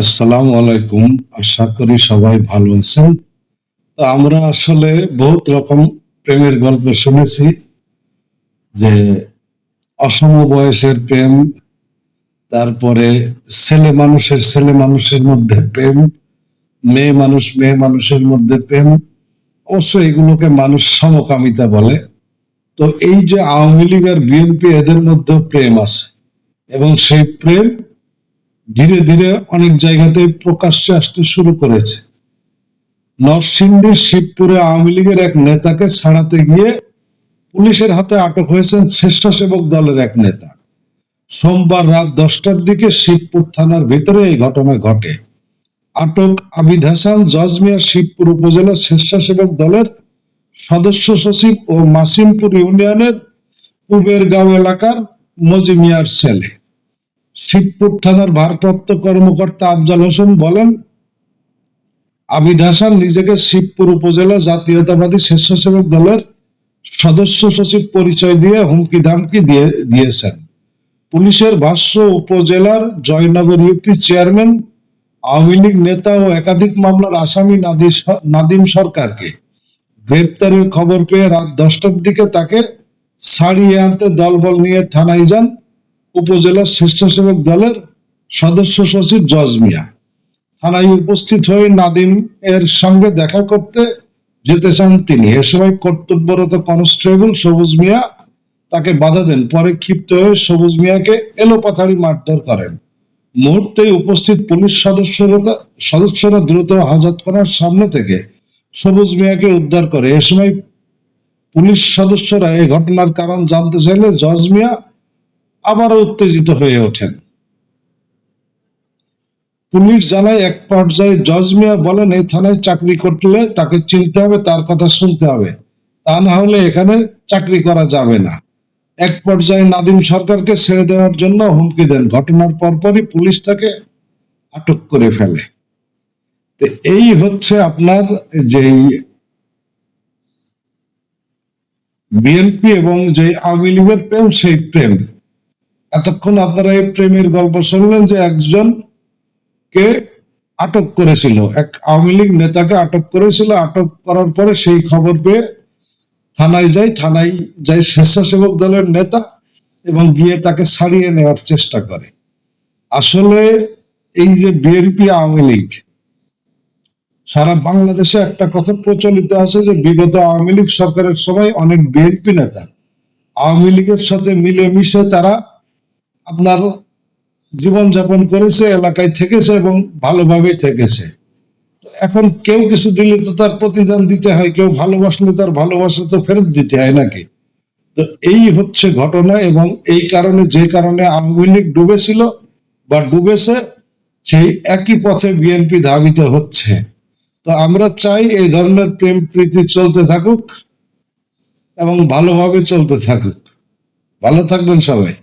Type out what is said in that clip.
আসসালামু আলাইকুম। আশা করি সবাই ভালো আছেন। তো আমরা আসলে বহুত রকম প্রেমের গল্প শুনেছি যে অসম বয়সের প্রেম, তারপরে ছেলে মানুষের ছেলে মানুষের মধ্যে প্রেম, মেয়ে মানুষ মেয়ে মানুষের মধ্যে প্রেম, অবশ্য এগুলোকে মানুষ সমকামিতা বলে। তো এই যে আওয়ামী লীগ আর বিএনপি এদের মধ্যে প্রেম আছে। এবং সেই প্রেম ধীরে ধীরে অনেক জায়গাতে প্রকাশ্যে আসতে শুরু করেছে। নরসিংদীর শিবপুরে আওয়ামী লীগের এক নেতাকে ছাড়াতে গিয়ে পুলিশের হাতে আটক হয়েছেন স্বেচ্ছাসেবক দলের এক নেতা। সোমবার রাত দশটার দিকে শিবপুর থানার ভিতরে এই ঘটনা ঘটে। আটক আবিদ হাসান জজমিয়া শিবপুর উপজেলা স্বেচ্ছাসেবক দলের সদস্য সচিব ও মাসিমপুর ইউনিয়নের পূবের গাঁও এলাকার মজিমিয়ার ছেলে। শিবপুর থানার ভারপ্রাপ্ত কর্মকর্তা আফজাল হোসেন বলেন আবিদ হাসান নিজেকে শিবপুর উপজেলা জাতীয়তাবাদী স্বেচ্ছাসেবক দলের সদস্য সচিব পরিচয় দিয়ে হুমকি ধামকি দিয়ে দিয়েছেন। পুলিশের ভাষ্য, উপজেলার জয়নগর ইউপি চেয়ারম্যান, আওয়ামী লীগ নেতা ও একাধিক মামলার আসামি নাদি- নাদিম সরকারকে গ্রেপ্তারের খবর পেয়ে রাত দশটার দিকে তাকে ছাড়িয়ে আনতে দলবল নিয়ে থানায় যান উপজেলা স্বেচ্ছাসেবক দলের সদস্য সচিব জজ মিয়া। থানায় উপস্থিত হয়ে নাদিম এর সঙ্গে দেখা করতে যেতে চান তিনি। এ সময় কর্তব্যরত কনস্টেবল সবুজ মিয়া তাকে বাধা দেন। পরে ক্ষিপ্ত হয়ে সবুজ মিয়াকে এলোপাথাড়ি মারধর করেন। মুহূর্তেই উপস্থিত পুলিশ সদস্যরা সদস্যরা দ্রুত হাজত করার সামনে থেকে সবুজ মিয়াকে উদ্ধার করে। এ সময় পুলিশ সদস্যরা এই ঘটনার কারণ জানতে চাইলে জজ মিয়া আবারও উত্তেজিত হয়ে ওঠেন। পুলিশ জানায়, এক পর্যায়ে জজ মিয়া বলেন, এই থানায় চাকরি করলে তাকে চিনতে হবে, তার কথা শুনতে হবে। তা না হলে এখানে চাকরি করা যাবে না। এক পর্যায়ে নাদিম সরকারকে ছেড়ে দেওয়ার জন্য হুমকি দেন। ঘটনার পরপরই পুলিশ তাকে আটক করে ফেলে। এই হচ্ছে আপনার যেই বিএনপি এবং যে আওয়ামী লীগের প্রেম, সেই প্রেম। এতক্ষণ আপনারা এই প্রেমের গল্প শুনলেন যে একজন কে আটক করেছিল। এক আওয়ামী লীগ নেতাকে আটক করেছিল। আটক করার পরে সেই খবর পেয়ে থানায় যায় থানায় যায় স্বেচ্ছাসেবক দলের নেতা এবং গিয়ে তাকে ছাড়িয়ে নেওয়ার চেষ্টা করে। আসলে এই যে বিএনপি আওয়ামী লীগ, সারা বাংলাদেশে একটা কথা প্রচলিত আছে যে বিগত আওয়ামী লীগ সরকারের সময় অনেক বিএনপি নেতা আওয়ামী লীগের সাথে মিলেমিশে তারা আপনার জীবনযাপন করেছে, এলাকায় থেকেছে এবং ভালোভাবেই থেকেছে। এখন কেউ কিছু দিলে তো তার প্রতিদান দিতে হয়, কেউ ভালোবাসলে তার ভালোবাসা তো ফেরত দিতে হয় নাকি? তো এই হচ্ছে ঘটনা এবং এই কারণে, যে কারণে আওয়ামী লীগ ডুবেছিল বা ডুবেছে, সেই একই পথে বিএনপি ধাবিত হচ্ছে। তো আমরা চাই এই ধরনের প্রেম প্রীতি চলতে থাকুক এবং ভালোভাবে চলতে থাকুক। ভালো থাকবেন সবাই।